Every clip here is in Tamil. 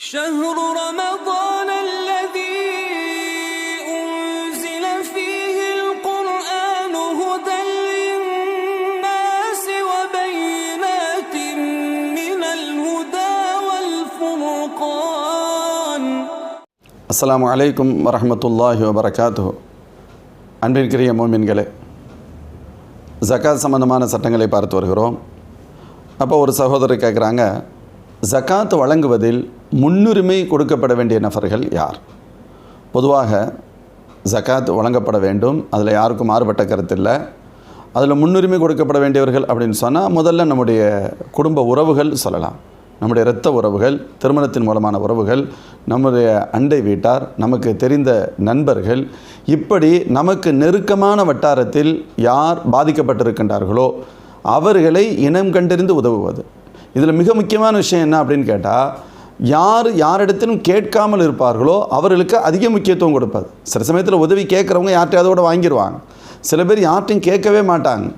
شهر رمضان الذي أنزل فيه القرآن هدى للناس وبينات من الهدى والفرقان அஸ்ஸலாமு அலைக்கும் வரஹ்மத்துல்லாஹி வபரகாத்துஹு அன்பிற்கிரிய மோமின்களே ஜக்காத் சம்பந்தமான சட்டங்களை பார்த்து வருகிறோம் அப்போ ஒரு சகோதரர் கேட்குறாங்க ஜக்காத் வழங்குவதில் முன்னுரிமை கொடுக்கப்பட வேண்டிய நபர்கள் யார்? பொதுவாக ஜக்காத் வழங்கப்பட வேண்டும். அதில் யாருக்கும் மாறுபட்ட கருத்து இல்லை அதில் முன்னுரிமை கொடுக்கப்பட வேண்டியவர்கள் அப்படின்னு சொன்னால் முதல்ல நம்முடைய குடும்ப உறவுகள் சொல்லலாம். நம்முடைய இரத்த உறவுகள் திருமணத்தின் மூலமான உறவுகள் நம்முடைய அண்டை வீட்டார் நமக்கு தெரிந்த நண்பர்கள் இப்படி நமக்கு நெருக்கமான வட்டாரத்தில் யார் பாதிக்கப்பட்டிருக்கின்றார்களோ அவர்களை இனம் கண்டறிந்து உதவுவது. இதில் மிக முக்கியமான விஷயம் என்ன அப்படின்னு கேட்டால் யார் யாரிடத்திலும் கேட்காமல் இருப்பார்களோ அவர்களுக்கு அதிக முக்கியத்துவம் கொடுப்பது. சில சமயத்தில் உதவி கேட்குறவங்க யார்கிட்டயாவது கூட வாங்கிடுவாங்க சில பேர் யார்ட்டையும் கேட்கவே மாட்டாங்க.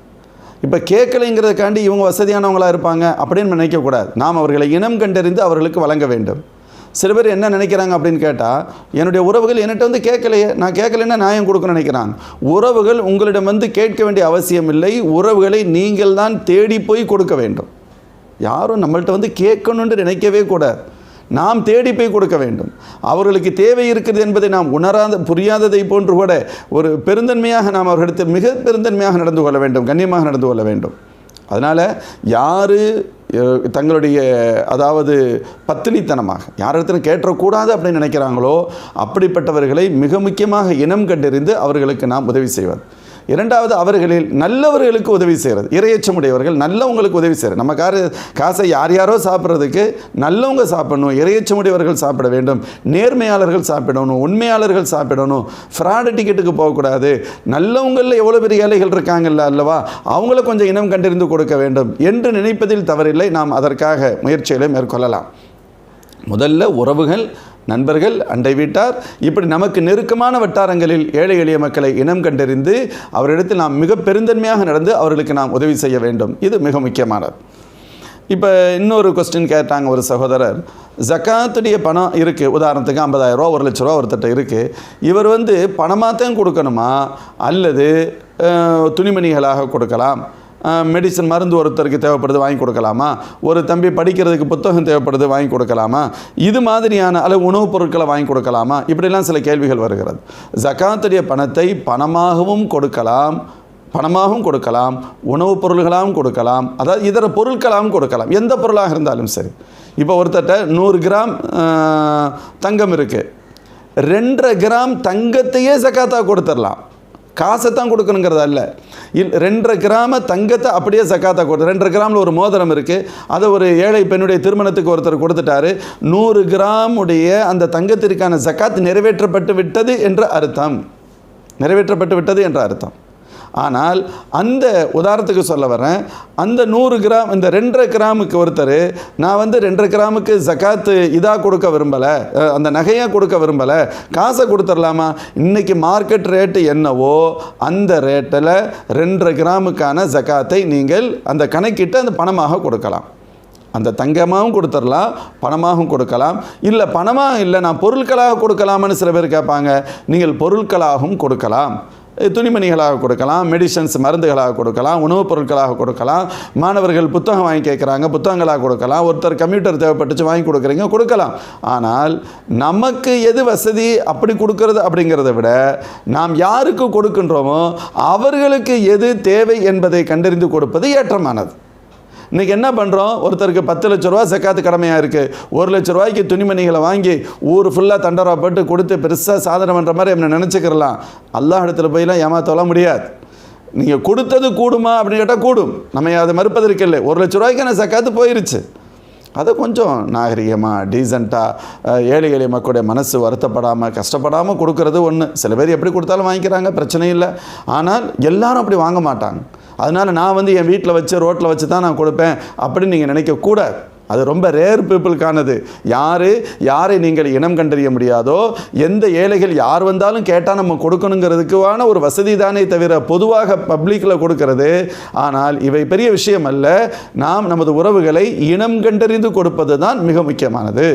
இப்போ கேட்கலைங்கிறதுக்காண்டி இவங்க வசதியானவங்களாக இருப்பாங்க அப்படின்னு நினைக்கக்கூடாது நாம் அவர்களை இனம் கண்டறிந்து அவர்களுக்கு வழங்க வேண்டும். சில பேர் என்ன நினைக்கிறாங்க அப்படின்னு கேட்டால் என்னுடைய உறவுகள் என்கிட்ட வந்து கேட்கலையே நான் கேட்கலைன்னா நியாயம் கொடுக்கணும்னு நினைக்கிறாங்க. உறவுகள் உங்களிடம் வந்து கேட்க வேண்டிய அவசியம் இல்லை. உறவுகளை நீங்கள் தான் தேடி போய் கொடுக்க வேண்டும். யாரும் நம்மள்ட்ட வந்து கேட்கணுன்ட்டு நினைக்கவே கூடாது. நாம் தேடி போய் கொடுக்க வேண்டும். அவர்களுக்கு தேவை இருக்கிறது என்பதை நாம் உணராத புரியாததை போன்று கூட ஒரு பெருந்தன்மையாக நாம் அவர்களிடத்தில் மிக பெருந்தன்மையாக நடந்து கொள்ள வேண்டும் கண்ணியமாக நடந்து கொள்ள வேண்டும். அதனால் யார் தங்களுடைய அதாவது பத்தினித்தனமாக யாரிடத்திலும் கேட்டக்கூடாது அப்படின்னு நினைக்கிறாங்களோ அப்படிப்பட்டவர்களை மிக முக்கியமாக இனம் கண்டறிந்து அவர்களுக்கு நாம் உதவி செய்வது. இரண்டாவது அவர்களில் நல்லவர்களுக்கு உதவி செய்கிறது இரையச்சமுடையவர்கள் நல்லவங்களுக்கு உதவி செய்கிறது நம்ம காரு காசை யார் யாரோ சாப்பிட்றதுக்கு நல்லவங்க சாப்பிடணும் இரையச்சமுடையவர்கள் சாப்பிட வேண்டும் நேர்மையாளர்கள் சாப்பிடணும் உண்மையாளர்கள் சாப்பிடணும். ஃப்ராடு டிக்கெட்டுக்கு போகக்கூடாது. நல்லவங்களில் எவ்வளோ பெரிய ஏழைகள் இருக்காங்கல்ல அல்லவா? அவங்கள கொஞ்சம் இனம் கண்டறிந்து கொடுக்க வேண்டும் என்று நினைப்பதில் தவறில்லை. நாம் அதற்காக முயற்சிகளை மேற்கொள்ளலாம். முதல்ல உறவுகள் நண்பர்கள் அண்டை வீட்டார் இப்படி நமக்கு நெருக்கமான வட்டாரங்களில் ஏழை எளிய மக்களை இனம் கண்டறிந்து அவரிடத்தில் நாம் மிக பெருந்தன்மையாக நடந்து அவர்களுக்கு நாம் உதவி செய்ய வேண்டும். இது மிக முக்கியமானது. இப்போ இன்னொரு கொஸ்டின் கேட்டாங்க ஒரு சகோதரர். ஜக்காத்துடைய பணம் இருக்குது உதாரணத்துக்கு ஐம்பதாயிரம் ரூபா ஒரு லட்ச ரூபா ஒருத்தட்ட இருக்குது இவர் வந்து பணமாக தான் கொடுக்கணுமா? அல்லது துணிமணிகளாக கொடுக்கலாம். மெடிசன் மருந்து ஒருத்தருக்கு தேவைப்படுது வாங்கி கொடுக்கலாமா? ஒரு தம்பி படிக்கிறதுக்கு புத்தகம் தேவைப்படுது வாங்கி கொடுக்கலாமா? இது மாதிரியான அல்லது உணவுப் பொருட்களை வாங்கி கொடுக்கலாமா? இப்படிலாம் சில கேள்விகள் வருகிறது. ஜக்காத்துடைய பணத்தை பணமாகவும் கொடுக்கலாம் பணமாகவும் கொடுக்கலாம் உணவுப் பொருள்களாகவும் கொடுக்கலாம் அதாவது இதர பொருட்களாகவும் கொடுக்கலாம். எந்த பொருளாக இருந்தாலும் சரி. இப்போ ஒருத்தட்ட நூறு கிராம் தங்கம் இருக்குது ரெண்டரை கிராம் தங்கத்தையே ஜக்காத்தாக கொடுத்துடலாம். காசை தான் கொடுக்கணுங்கிறது அல்ல. இல் ரெண்டரை கிராம தங்கத்தை அப்படியே சக்காத்தா கொடு ரெண்டரை கிராமில் ஒரு மோதிரம் இருக்குது அதை ஒரு ஏழை பெண்ணுடைய திருமணத்துக்கு ஒருத்தர் கொடுத்துட்டாரு. நூறு கிராம் உடைய அந்த தங்கத்திற்கான ஜக்காத் நிறைவேற்றப்பட்டு விட்டது என்ற அர்த்தம். நிறைவேற்றப்பட்டு விட்டது என்ற அர்த்தம். ஆனால் அந்த உதாரணத்துக்கு சொல்ல வரேன் அந்த நூறு கிராம் இந்த ரெண்டரை கிராமுக்கு ஒருத்தர் நான் வந்து ரெண்டரை கிராமுக்கு ஜக்காத்து இதாக கொடுக்க விரும்பலை அந்த நகையாக கொடுக்க விரும்பலை காசை கொடுத்துடலாமா? இன்றைக்கி மார்க்கெட் ரேட்டு என்னவோ அந்த ரேட்டில் ரெண்டரை கிராமுக்கான ஜக்காத்தை நீங்கள் அந்த கணக்கிட்டு அந்த பணமாக கொடுக்கலாம். அந்த தங்கமாகவும் கொடுத்துடலாம் பணமாகவும் கொடுக்கலாம். இல்லை பணமாக இல்லை நான் பொருட்களாக கொடுக்கலாமான்னு சில பேர் கேட்பாங்க. நீங்கள் பொருட்களாகவும் கொடுக்கலாம். துணிமணிகளாக கொடுக்கலாம் மெடிசன்ஸ் மருந்துகளாக கொடுக்கலாம் உணவுப் பொருட்களாக கொடுக்கலாம். மாணவர்கள் புத்தகம் வாங்கி கேட்குறாங்க புத்தகங்களாக கொடுக்கலாம். ஒருத்தர் கம்ப்யூட்டர் தேவைப்பட்டுச்சு வாங்கி கொடுக்குறீங்க கொடுக்கலாம். ஆனால் நமக்கு எது வசதி? அப்படி கொடுக்கறது அப்படிங்கிறத விட நாம் யாருக்கு கொடுக்கின்றோமோ அவர்களுக்கு எது தேவை என்பதை கண்டறிந்து கொடுப்பது ஏற்றமானது. இன்றைக்கி என்ன பண்ணுறோம் ஒருத்தருக்கு பத்து லட்ச ரூபா செக்காத்து கடமையாக இருக்குது ஒரு லட்ச ரூபாய்க்கு துணிமணிகளை வாங்கி ஊர் ஃபுல்லாக தண்டரா போட்டு கொடுத்து பெருசாக சாதனை பண்ணுற மாதிரி நம்ம நினச்சிக்கிறலாம். அல்லாஹ் இடத்துல போயெல்லாம் ஏமாற்றலாம் முடியாது. நீங்கள் கொடுத்தது கூடுமா அப்படின்னு கேட்டால் கூடும். நம்ம அதை மறுப்பதற்கு இல்லை. ஒரு லட்ச ரூபாய்க்கான சக்காத்து போயிருச்சு? அதை கொஞ்சம் நாகரிகமாக டீசெண்டாக ஏழை எளிய மக்களுடைய மனசு வருத்தப்படாமல் கஷ்டப்படாமல் கொடுக்கறது ஒன்று சில பேர் எப்படி கொடுத்தாலும் வாங்கிக்கிறாங்க பிரச்சனை இல்லை. ஆனால் எல்லாரும் அப்படி வாங்க மாட்டாங்க. அதனால் நான் வந்து என் வீட்டில் வச்சு ரோட்டில் வச்சு தான் நான் கொடுப்பேன் அப்படின்னு நீங்கள் நினைக்கக்கூடாது அது ரொம்ப ரேர் பீப்புளுக்கானது யார் யாரை நீங்கள் இனம் கண்டறிய முடியாதோ எந்த ஏழைகள் யார் வந்தாலும் கேட்டால் நம்ம கொடுக்கணுங்கிறதுக்குவான ஒரு வசதி தானே தவிர பொதுவாக பப்ளிக்கில் கொடுக்கறது. ஆனால் இவை பெரிய விஷயம் அல்ல நாம் நமது உறவுகளை இனம் கண்டறிந்து கொடுப்பது தான் மிக முக்கியமானது.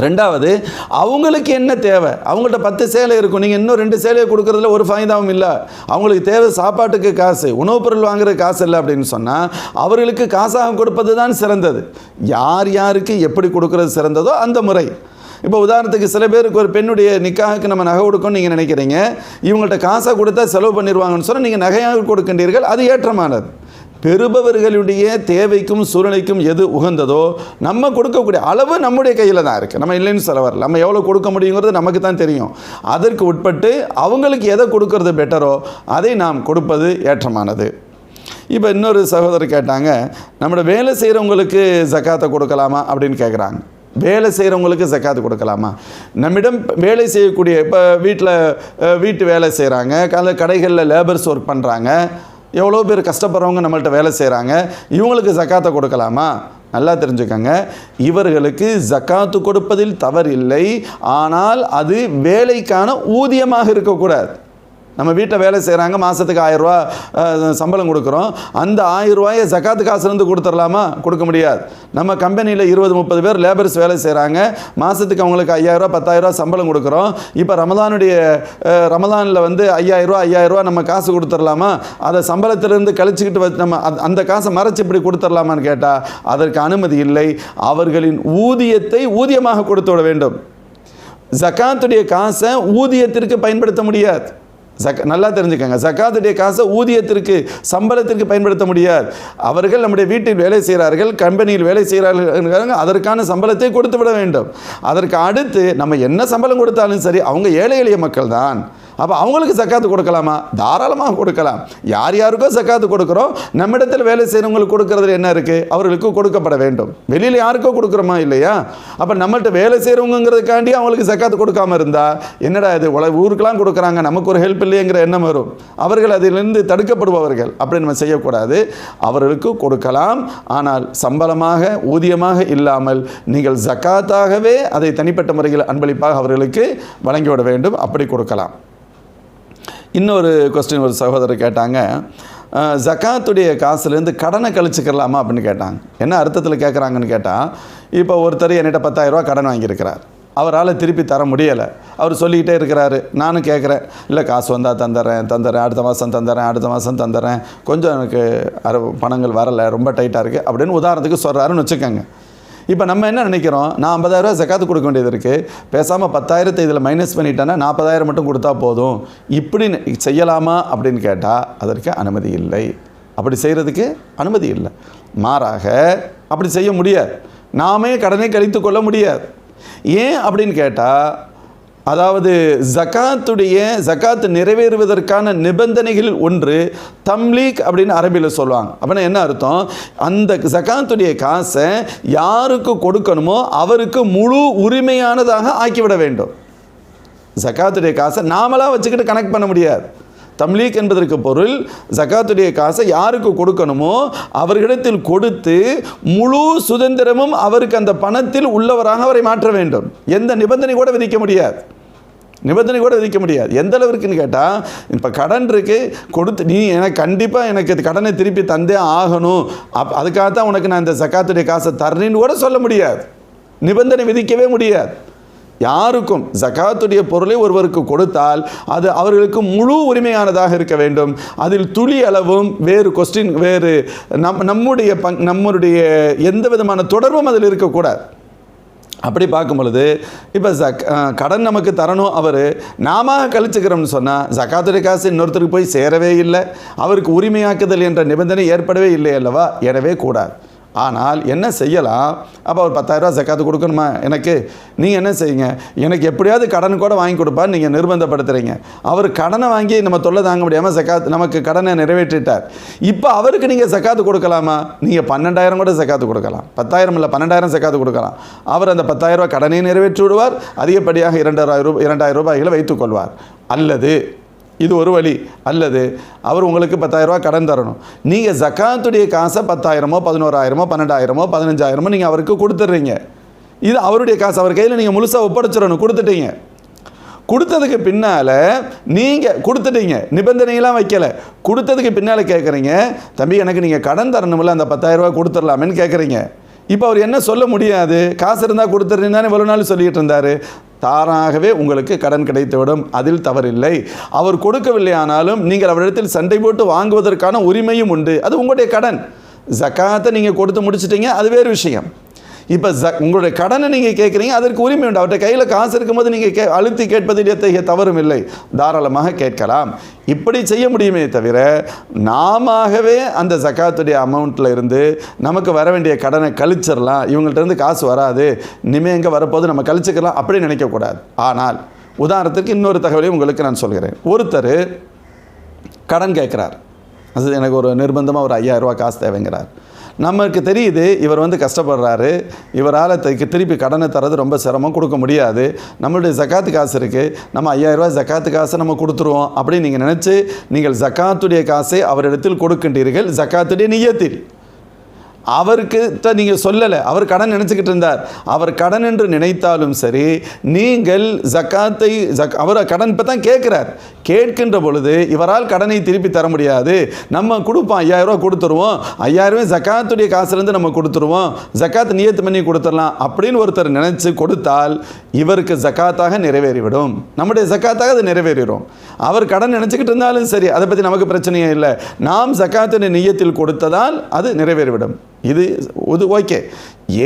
ரெண்டாவது அவங்களுக்கு என்ன தேவை? அவங்கள்ட்ட பத்து சேலை இருக்கும். நீங்கள் இன்னும் ரெண்டு சேலையை கொடுக்குறதுல ஒரு ஃபைதாவும் இல்லை. அவங்களுக்கு தேவை சாப்பாட்டுக்கு காசு. உணவுப் பொருள் வாங்குற காசு இல்லை அப்படின்னு சொன்னால் அவர்களுக்கு காசாக கொடுப்பது தான் சிறந்தது. யார் யாருக்கு எப்படி கொடுக்கறது சிறந்ததோ அந்த முறை. இப்போ உதாரணத்துக்கு சில பேருக்கு ஒரு பெண்ணுடைய நிக்காவுக்கு நம்ம நகை கொடுக்கணும்னு நீங்கள் நினைக்கிறீங்க. இவங்கள்ட்ட காசாக கொடுத்தா செலவு பண்ணிடுவாங்கன்னு சொன்னால் நீங்கள் நகையாக கொடுக்கின்றீர்கள். அது ஏற்றமானது. பெறுபவர்களுடைய தேவைக்கும் சூழ்நிலைக்கும் எது உகந்ததோ நம்ம கொடுக்கக்கூடிய அளவு நம்முடைய கையில் தான் இருக்குது நம்ம இல்லைன்னு சொல்ல வரல. நம்ம எவ்வளோ கொடுக்க முடியுங்கிறது நமக்கு தான் தெரியும். அதற்கு உட்பட்டு அவங்களுக்கு எதை கொடுக்கறது பெட்டரோ அதை நாம் கொடுப்பது ஏற்றமானது. இப்போ இன்னொரு சகோதரர் கேட்டாங்க நம்மளோட வேலை செய்கிறவங்களுக்கு ஜக்காத்தை கொடுக்கலாமா? அப்படின்னு கேட்குறாங்க வேலை செய்கிறவங்களுக்கு ஜக்காத்து கொடுக்கலாமா? நம்மிடம் வேலை செய்யக்கூடிய இப்போ வீட்டில் வீட்டு வேலை செய்கிறாங்க கல கடைகளில் லேபர்ஸ் ஒர்க் பண்ணுறாங்க எவ்வளோ பேர் கஷ்டப்படுறவங்க நம்மள்ட்ட வேலை செய்கிறாங்க இவங்களுக்கு ஜக்காத்தை கொடுக்கலாமா? நல்லா தெரிஞ்சுக்கங்க. இவர்களுக்கு ஜக்காத்து கொடுப்பதில் தவறில்லை. ஆனால் அது வேலைக்கான ஊதியமாக இருக்கக்கூடாது. நம்ம வீட்டில் வேலை செய்கிறாங்க மாதத்துக்கு ஆயிரரூவா சம்பளம் கொடுக்குறோம். அந்த ஆயிரரூவாயை ஜக்காத்து காசுலேருந்து கொடுத்துடலாமா? கொடுக்க முடியாது. நம்ம கம்பெனியில் இருபது முப்பது பேர் லேபர்ஸ் வேலை செய்கிறாங்க மாதத்துக்கு அவங்களுக்கு ஐயாயிரரூவா பத்தாயிரரூவா சம்பளம் கொடுக்குறோம். இப்போ ரமதானுடைய ரமதானில் வந்து ஐயாயிரரூவா ஐயாயிரரூவா நம்ம காசு கொடுத்துடலாமா? அதை சம்பளத்திலிருந்து கழிச்சுக்கிட்டு வச்சு நம்ம அந்த- அந்த காசை மறைச்சு இப்படி கொடுத்துடலாமான்னு கேட்டால் அதற்கு அனுமதி இல்லை. அவர்களின் ஊதியத்தை ஊதியமாக கொடுத்து விட வேண்டும். ஜக்காத்துடைய காசை ஊதியத்திற்கு பயன்படுத்த முடியாது. ஜக் நல்லா தெரிஞ்சுக்கோங்க. ஜக்காத்துடைய காசை ஊதியத்திற்கு சம்பளத்திற்கு பயன்படுத்த முடியாது. அவர்கள் நம்முடைய வீட்டில் வேலை செய்கிறார்கள் கம்பெனியில் வேலை செய்கிறார்கள் அதற்கான சம்பளத்தை கொடுத்து விட வேண்டும். அதற்கு அடுத்து நம்ம என்ன சம்பளம் கொடுத்தாலும் சரி அவங்க ஏழை எளிய மக்கள் தான் அப்போ அவங்களுக்கு ஜக்காத்து கொடுக்கலாமா? தாராளமாக கொடுக்கலாம். யார் யாருக்கோ ஜக்காத்து கொடுக்குறோம். நம்மிடத்தில் வேலை செய்கிறவங்களுக்கு கொடுக்கறதுல என்ன இருக்குது அவர்களுக்கு கொடுக்கப்பட வேண்டும். வெளியில் யாருக்கோ கொடுக்குறோமா? இல்லையா? அப்போ நம்மள்கிட்ட வேலை செய்கிறவங்கிறதுக்காண்டி அவங்களுக்கு ஜக்காத்து கொடுக்காம இருந்தால் என்னடா இது? உல ஊருக்கெலாம் கொடுக்குறாங்க. நமக்கு ஒரு ஹெல்ப் இல்லையங்கிற எண்ணம் வரும். அவர்கள் அதிலிருந்து தடுக்கப்படுபவர்கள் அப்படி நம்ம செய்யக்கூடாது. அவர்களுக்கு கொடுக்கலாம். ஆனால் சம்பளமாக ஊதியமாக இல்லாமல் நீங்கள் ஜக்காத்தாகவே அதை தனிப்பட்ட முறையில் அன்பளிப்பாக அவர்களுக்கு வழங்கிவிட வேண்டும். அப்படி கொடுக்கலாம். இன்னொரு கொஸ்டின் ஒரு சகோதரர் கேட்டாங்க ஜக்காத்துடைய காசுலேருந்து கடனை கழிச்சுக்கலாமா? அப்படின்னு கேட்டாங்க. என்ன அர்த்தத்தில் கேட்குறாங்கன்னு கேட்டால் இப்போ ஒருத்தர் என்கிட்ட பத்தாயிரரூவா கடன் வாங்கியிருக்கிறார். அவரால் திருப்பி தர முடியலை. அவர் சொல்லிக்கிட்டே இருக்கிறாரு. நானும் கேட்குறேன் இல்லை காசு வந்தால் தந்துடுறேன் தந்துடுறேன் அடுத்த மாதம் தந்துடுறேன் அடுத்த மாதம் தந்துடுறேன் கொஞ்சம் எனக்கு அர பணங்கள் வரலை. ரொம்ப டைட்டாக இருக்குது அப்படின்னு உதாரணத்துக்கு சொல்கிறாருன்னு வச்சுக்கோங்க. இப்போ நம்ம என்ன நினைக்கிறோம்? நான் ஐம்பதாயிரரூவா ஜக்காத்து கொடுக்க வேண்டியது இருக்குது பேசாமல் பத்தாயிரத்தை இதில் மைனஸ் பண்ணிட்டேன்னா நாற்பதாயிரம் மட்டும் கொடுத்தா போதும். இப்படி செய்யலாமா அப்படின்னு கேட்டால் அதற்கு அனுமதி இல்லை. அப்படி செய்கிறதுக்கு அனுமதி இல்லை. மாறாக அப்படி செய்ய முடியாது. நாமே கடனை கழித்து கொள்ள முடியாது. ஏன் அப்படின்னு கேட்டால் அதாவது ஜக்காத்துடைய ஜக்காத்து நிறைவேறுவதற்கான நிபந்தனைகளில் ஒன்று தம்லீக் அப்படின்னு அரபியில் சொல்லுவாங்க. அப்படின்னா என்ன அர்த்தம்? அந்த ஜக்காத்துடைய காசை யாருக்கு கொடுக்கணுமோ அவருக்கு முழு உரிமையானதாக ஆக்கிவிட வேண்டும். ஜக்காத்துடைய காசை நாமளாக வச்சுக்கிட்டு கனெக்ட் பண்ண முடியாது. தம்லீக் என்பதற்கு பொருள் ஜக்காத்துடைய காசை யாருக்கு கொடுக்கணுமோ அவர்களிடத்தில் கொடுத்து முழு சுதந்திரமும் அவருக்கு அந்த பணத்தில் உள்ளவராக அவரை மாற்ற வேண்டும். எந்த நிபந்தனை கூட விதிக்க முடியாது. நிபந்தனை கூட விதிக்க முடியாது. எந்த அளவிற்குன்னு கேட்டால் இப்போ கடன் இருக்கு கொடுத்து நீ எனக்கு கண்டிப்பாக எனக்கு கடனை திருப்பி தந்தே ஆகணும். அப் அதுக்காகத்தான் உனக்கு நான் இந்த ஜக்காத்துடைய காசை தர்றேன்னு கூட சொல்ல முடியாது. நிபந்தனை விதிக்கவே முடியாது. யாருக்கும் ஜகாத்துடைய பொருளை ஒருவருக்கு கொடுத்தால் அது அவர்களுக்கு முழு உரிமையானதாக இருக்க வேண்டும். அதில் துளி அளவும் வேறு கொஸ்டின் வேறு நம் நம்முடைய பங் நம்முடைய எந்த விதமான தொடர்பும் அதில் இருக்கக்கூடாது. அப்படி பார்க்கும் பொழுது இப்போ ஜக் கடன் நமக்கு தரணும் அவர் நாம கழிச்சுக்கிறோம்னு சொன்னால் ஜக்காத்துடைய காசு இன்னொருத்தருக்கு போய் சேரவே இல்லை. அவருக்கு உரிமையாக்குதல் என்ற நிபந்தனை ஏற்படவே இல்லை அல்லவா? எனவே கூடாது. ஆனால் என்ன செய்யலாம்? அப்போ ஒரு பத்தாயிரரூவா ஜக்காத்து கொடுக்கணுமா? எனக்கு நீங்கள் என்ன செய்யுங்க? எனக்கு எப்படியாவது கடன் கூட வாங்கி கொடுப்பான்னு நீங்கள் நிர்பந்தப்படுத்துகிறீங்க அவர் கடனை வாங்கி நம்ம தொல்லை தாங்க முடியாமல் ஜக்காத் நமக்கு கடனை நிறைவேற்றிட்டார். இப்போ அவருக்கு நீங்கள் ஜக்காத்து கொடுக்கலாமா? நீங்கள் பன்னெண்டாயிரம் கூட ஜக்காத்து கொடுக்கலாம். பத்தாயிரம் இல்லை பன்னெண்டாயிரம் ஜக்காத்து கொடுக்கலாம். அவர் அந்த பத்தாயிரரூவா கடனை நிறைவேற்றி விடுவார் அதிகப்படியாக இரண்டாயிரம் ரூபாய் இரண்டாயிரம் ரூபாய்களை வைத்துக்கொள்வார் அல்லது இது ஒரு வழி. அல்லது அவர் உங்களுக்கு பத்தாயிரரூபா கடன் தரணும். நீங்கள் ஜக்காத்துடைய காசை பத்தாயிரமோ பதினோராயிரமோ பன்னெண்டாயிரமோ பதினஞ்சாயிரமோ நீங்கள் அவருக்கு கொடுத்துட்றீங்க. இது அவருடைய காசு. அவர் கையில் நீங்கள் முழுசாக ஒப்படைச்சிடணும். கொடுத்துட்டீங்க. கொடுத்ததுக்கு பின்னால் நீங்கள் கொடுத்துட்டீங்க. நிபந்தனையெல்லாம் வைக்கலை. கொடுத்ததுக்கு பின்னால் கேட்குறீங்க தம்பி எனக்கு நீங்கள் கடன் தரணுமில்ல அந்த பத்தாயிரரூபா கொடுத்துடலாமேன்னு கேட்குறீங்க இப்போ அவர் என்ன சொல்ல முடியாது? காசு இருந்தால் கொடுத்துருந்தானே தானே இவ்வளோ நாள் சொல்லிட்டு இருந்தார். தாராகவே உங்களுக்கு கடன் கிடைத்துவிடும். அதில் தவறில்லை. அவர் கொடுக்கவில்லை ஆனாலும் நீங்கள் அவரிடத்தில் சண்டை போட்டு வாங்குவதற்கான உரிமையும் உண்டு. அது உங்களுடைய கடன். ஜக்காத்தை நீங்கள் கொடுத்து முடிச்சிட்டீங்க அது வேறு விஷயம். இப்போ ஜ உங்களுடைய கடனை நீங்கள் கேட்குறீங்க அதற்கு உரிமை உண்டு. அவர்கிட்ட கையில் காசு இருக்கும்போது நீங்கள் கே அழுத்தி கேட்பதில் எத்தகைய தவறும் இல்லை. தாராளமாக கேட்கலாம். இப்படி செய்ய முடியுமே தவிர நாமவே அந்த ஜக்காத்துடைய அமௌண்ட்டில் இருந்து நமக்கு வர வேண்டிய கடனை கழிச்சிடலாம். இவங்கள்ட்டேருந்து காசு வராது. இனிமேல் எங்கே வரப்போது நம்ம கழிச்சுக்கலாம் அப்படி நினைக்கக்கூடாது ஆனால் உதாரணத்துக்கு இன்னொரு தகவலையும் உங்களுக்கு நான் சொல்கிறேன். ஒருத்தர் கடன் கேட்குறார். அது எனக்கு ஒரு நிர்பந்தமாக ஒரு ஐயாயிரரூவா காசு தேவைங்கிறார். நமக்கு தெரியுது இவர் வந்து கஷ்டப்படுறாரு. இவரால் திருப்பி கடனை தரது ரொம்ப சிரமம் கொடுக்க முடியாது. நம்மளுடைய ஜக்காத்து காசு இருக்குது நம்ம ஐயாயிரம் ஜக்காத்து காசை நம்ம கொடுத்துருவோம் அப்படின்னு நீங்கள் நினச்சி நீங்கள் ஜக்காத்துடைய காசை அவரிடத்தில் கொடுக்கின்றீர்கள். ஜக்காத்துடைய நியத்தில். அவருக்கு நீங்கள் சொல்லலை. அவர் கடன் நினச்சிக்கிட்டு இருந்தார். அவர் கடன் என்று நினைத்தாலும் சரி நீங்கள் ஜக்காத்தை ஜக் அவர் கடன் இப்போ தான் கேட்குறார். கேட்கின்ற பொழுது இவரால் கடனை திருப்பி தர முடியாது. நம்ம கொடுப்போம் ஐயாயிரம் கொடுத்துருவோம். ஐயாயிரமே ஜக்காத்துடைய காசுலேருந்து நம்ம கொடுத்துருவோம். ஜக்காத் நியத்து பண்ணி கொடுத்துடலாம் அப்படின்னு ஒருத்தர் நினச்சி கொடுத்தால் இவருக்கு ஜக்காத்தாக நிறைவேறிவிடும். நம்முடைய ஜக்காத்தாக அது நிறைவேறிடும் அவர் கடன் நினச்சிக்கிட்டு இருந்தாலும் சரி அதை பற்றி நமக்கு பிரச்சனையே இல்லை. நாம் சக்காத்தினை நியத்தில் கொடுத்ததால் அது நிறைவேறிவிடும். இது இது ஓகே.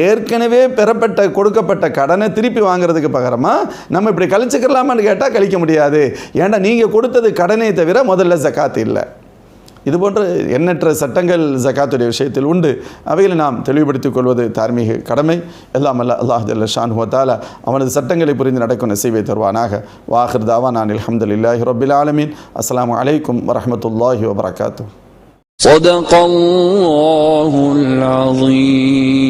ஏற்கனவே பெறப்பட்ட கொடுக்கப்பட்ட கடனை திருப்பி வாங்குறதுக்கு பகரமாக நம்ம இப்படி கழிச்சுக்கலாமான்னு கேட்டால் கழிக்க முடியாது. ஏன்டா நீங்கள் கொடுத்தது கடனை தவிர முதல்ல ஜக்காத்து இல்லை. இது போன்ற எண்ணற்ற சட்டங்கள் ஜக்காத்துடைய விஷயத்தில் உண்டு அவைகளை நாம் தெளிவுபடுத்திக் கொள்வது தார்மீக கடமை எல்லாம் அல்ல அல்லாஹ் ஜல்ல ஷான் ஹுவத்தால அவனது சட்டங்களை புரிந்து நடக்கும் நசீவை தருவானாக வாஹிர் தாவா நான் அலமதுல்லாஹி ரபில் ஆலமீன் அஸ்ஸலாமு அலைக்கும் வரஹமத்துல்லாஹி வபரகாத்து صدق الله العظيم